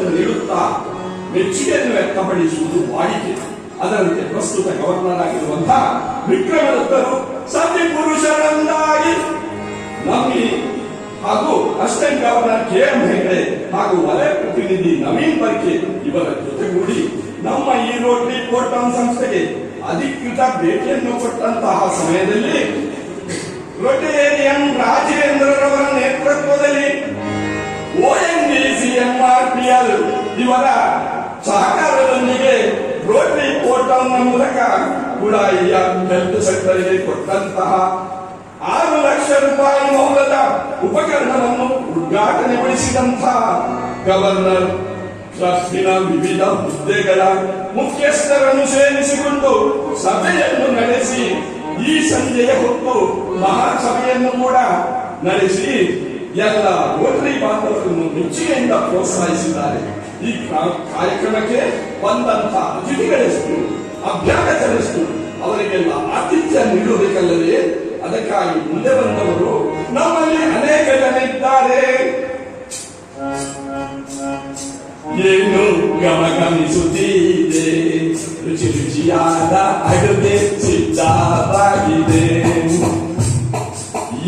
ಸಂದೇಶವನ್ನು ನೀಡುತ್ತಾ ಮೆಚ್ಚುಗೆಯನ್ನು ವ್ಯಕ್ತಪಡಿಸುವುದು ವಾಡಿಕೆ. ಅದರಂತೆ ಪ್ರಸ್ತುತ ಗವರ್ನರ್ ಆಗಿರುವಂತಹ ವಿಕ್ರಮದತ್ತರು ಸತಿ ಪುರುಷರಂದಾಗಿ ನಮ್ಮಿ ಹಾಗೂ assistant governor K M Hegde ಹಾಗೂ ವಲಯ ಪ್ರತಿನಿಧಿ ನವೀನ್ ಬರ್ಕೆ ಇವರ ಜೊತೆಗೂಡಿ ನಮ್ಮ ಈ ರೋಟರಿ ಕೋಟಂ ಸಂಸ್ಥೆಗೆ ಅಧಿಕೃತ ಭೇಟಿಯನ್ನು ಕೊಟ್ಟಂತಹ ಸಮಯದಲ್ಲಿ ರೊಟೇರಿಯನ್ ರಾಜೇಂದ್ರರವರ ನೇತೃತ್ವದಲ್ಲಿ ಓಎನ್ಜಿಸಿ ಎಂಆರ್ಪಿಎಲ್ ಇವರ ಸಹಕಾರದೊಂದಿಗೆ ರೋಟರಿ ನ ಮೂಲಕ ಕೂಡ ಈ ಹೆಲ್ತ್ ಸೆಕ್ಟರ್ಗೆ ಕೊಟ್ಟಂತಹ ಆರು ಲಕ್ಷ ರೂಪಾಯಿ ಮೌಲ್ಯದ ಉಪಕರಣವನ್ನು ಉದ್ಘಾಟನೆಗೊಳಿಸಿದಂತಹ ಗವರ್ನರ್ ಟ್ರಸ್ಟಿನ ವಿವಿಧ ಹುದ್ದೆಗಳ ಮುಖ್ಯಸ್ಥರನ್ನು ಸೇರಿಸಿಕೊಂಡು ಸಭೆಯನ್ನು ನಡೆಸಿ ಈ ಸಂಜೆಯ ಹೊತ್ತು ಮಹಾಸಭೆಯನ್ನು ಕೂಡ ನಡೆಸಿ ಎಲ್ಲ ರೋಟರಿ ಬಾಂಧವರನ್ನು ಮೆಚ್ಚುಗೆಯಿಂದ ಪ್ರೋತ್ಸಾಹಿಸಿದ್ದಾರೆ. ಈ ಕಾರ್ಯಕ್ರಮಕ್ಕೆ ಬಂದಂತ ಅತಿಥಿಗಳೆಷ್ಟು, ಅಭ್ಯಾಗತರೆಷ್ಟು ಅವರಿಗೆಲ್ಲ ಆತಿಥ್ಯ ನೀಡುವುದಕ್ಕಲ್ಲದೆ ಅದಕ್ಕಾಗಿ ಮುಂದೆ ಬಂದವರು ನಮ್ಮಲ್ಲಿ ಅನೇಕ ಜನ ಇದ್ದಾರೆ. ಏನು ಗಮಗಮಿಸುತ್ತಿದೆ ರುಚಿ ರುಚಿಯಾದ ಅಡುಗೆ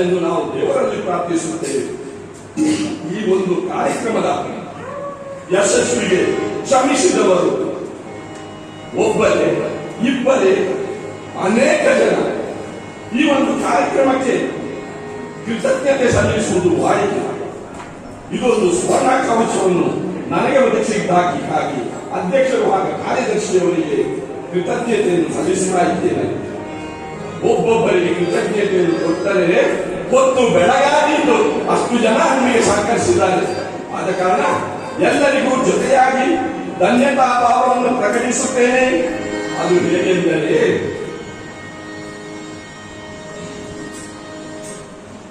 ಎಂದು ನಾವು ದೇವರಲ್ಲಿ ಪ್ರಾರ್ಥಿಸುತ್ತೇವೆ. ಈ ಒಂದು ಕಾರ್ಯಕ್ರಮದ ಯಶಸ್ವಿಗೆ ಶ್ರಮಿಸಿದವರು ಒಬ್ಬರೇ, ಇಬ್ಬರೇ ಅನೇಕ ಜನ. ಈ ಒಂದು ಕಾರ್ಯಕ್ರಮಕ್ಕೆ ಕೃತಜ್ಞತೆ ಸಲ್ಲಿಸುವುದು ವಾಯಿತು ಇದೊಂದು ಸ್ವರ್ಣ ಕವಚವನ್ನು ನನಗೆ ಒದಗಿಸಿದ್ದಾಗಿ ಅಧ್ಯಕ್ಷರು ಹಾಗೂ ಕಾರ್ಯದರ್ಶಿಯವರಿಗೆ ಕೃತಜ್ಞತೆಯನ್ನು ಸಲ್ಲಿಸ್ತಾ ಇದ್ದೇನೆ. ಒಬ್ಬೊಬ್ಬರಿಗೆ ಕೃತಜ್ಞತೆಯನ್ನು ಕೊಟ್ಟರೆ ಹೊತ್ತು ಬೆಳಗಾಗಿದ್ದು ಅಷ್ಟು ಜನ ನಮಗೆ ಸಹಕರಿಸಿದ್ದಾರೆ ಆದ ಕಾರಣ ಎಲ್ಲರಿಗೂ ಜೊತೆಯಾಗಿ ಧನ್ಯತಾ ಭಾವವನ್ನು ಪ್ರಕಟಿಸುತ್ತೇನೆ ಅದು ಹೇಗೆಂದರೆ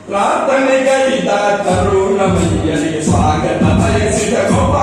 ಪ್ರಾರ್ಥನೆಗೈದ ತರುಣಮಯ್ಯನಿಗೆ ಸ್ವಾಗತ ಬಯಸಿದ ಗೋಪಾಲ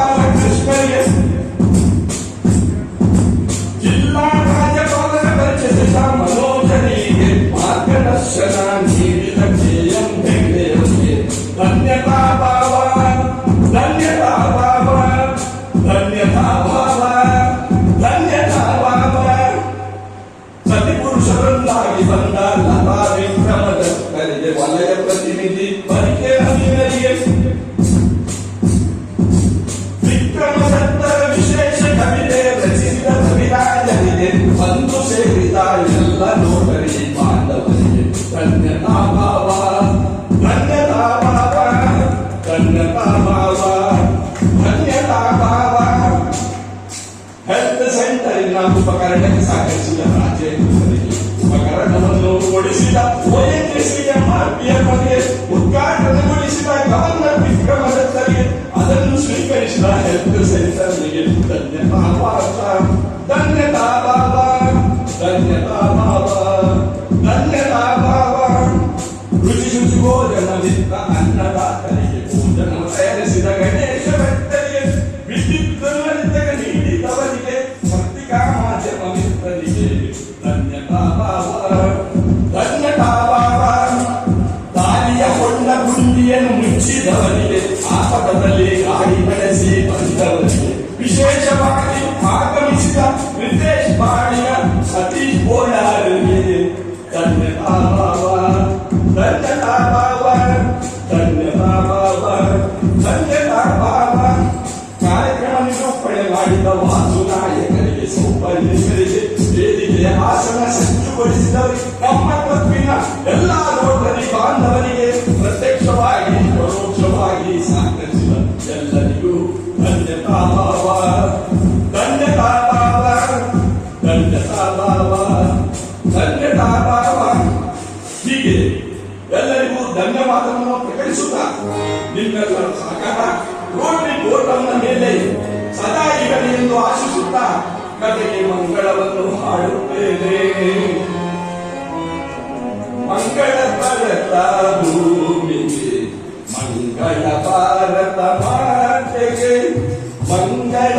ಹೆಲ್ತ್ ಸೆಂಟರಿನ ಉಪಕರಣಕ್ಕೆ ಸಹಕರಿಸಿದ ರಾಜೇಂದ್ರರಿಗೆ ಉಪಕರಣವನ್ನು ಕೊಡಿಸಿದ ಓಎನ್ಜಿಸಿ ಎಂಆರ್ಪಿಎಫ್ಗೆ ಉದ್ಘಾಟನೆಗೊಳಿಸಿದ ಗವರ್ನರ್ ವಿಕ್ರಮದತ್ತರಿಗೆ ಅದನ್ನು ಸ್ವೀಕರಿಸಿದ ಹೆಲ್ತ್ ಸೆಂಟರ್ಗೆ ಧನ್ಯತಾ ಭಾವ ಧನ್ಯತಾ ಭಾವ ಧನ್ಯತಾ ಭಾವ ಧನ್ಯತಾ ಭಾವ ರುಚಿ ಶುಚಿ ಭೋಜನವಿದ್ದ ಅನ್ನದಾತರಿಗೆ ಮುಚ್ಚಿದವರಿಗೆ ಆಪದದಲ್ಲಿ ಗಾಡಿ ನಡೆಸಿ ಬಂದವರಿಗೆ ವಿಶೇಷವಾಗಿ ಆಗಮಿಸಿದ ರಿತೇಶ್ ಬಾಳಿಯ ಸತೀಶ್ ಬೋಳಾರಿಗೆ ಧನ್ಯತಾ ಭಾವ ಧನ್ಯತಾ ನಮ್ಮ ತಪ್ಪಿನ ಎಲ್ಲ ರೋಟರಿ ಬಾಂಧವರಿಗೆ ಪ್ರತ್ಯಕ್ಷವಾಗಿ, ಪರೋಕ್ಷವಾಗಿ ಸಹಕರಿಸಿದ ಎಲ್ಲರಿಗೂ ಧನ್ಯತಾ ಭಾವ ಧನ್ಯತಾ ಭಾವ ಧನ್ಯತಾ ಭಾವ ಧನ್ಯತಾ ಭಾವ ಹೀಗೆ ಎಲ್ಲರಿಗೂ ಧನ್ಯವಾದವನ್ನು ಪ್ರಕಟಿಸುತ್ತಾ ನಿಮ್ಮೆಲ್ಲರ ಸಹಕಾರ ರೋಟರಿ ಬೋರ್ಡ್ ಮೇಲೆ ಸದಾ ಮಕ್ಕಳಿಗೆ ಮಂಗಳವನ್ನು ಹಾಡುತ್ತೇನೆ ಮಂಗಳ ಭಾರತ ಭೂಮಿಗೆ ಮಂಗಳ ಭಾರತ ಮಾತೆಗೆ ಮಂಗಳ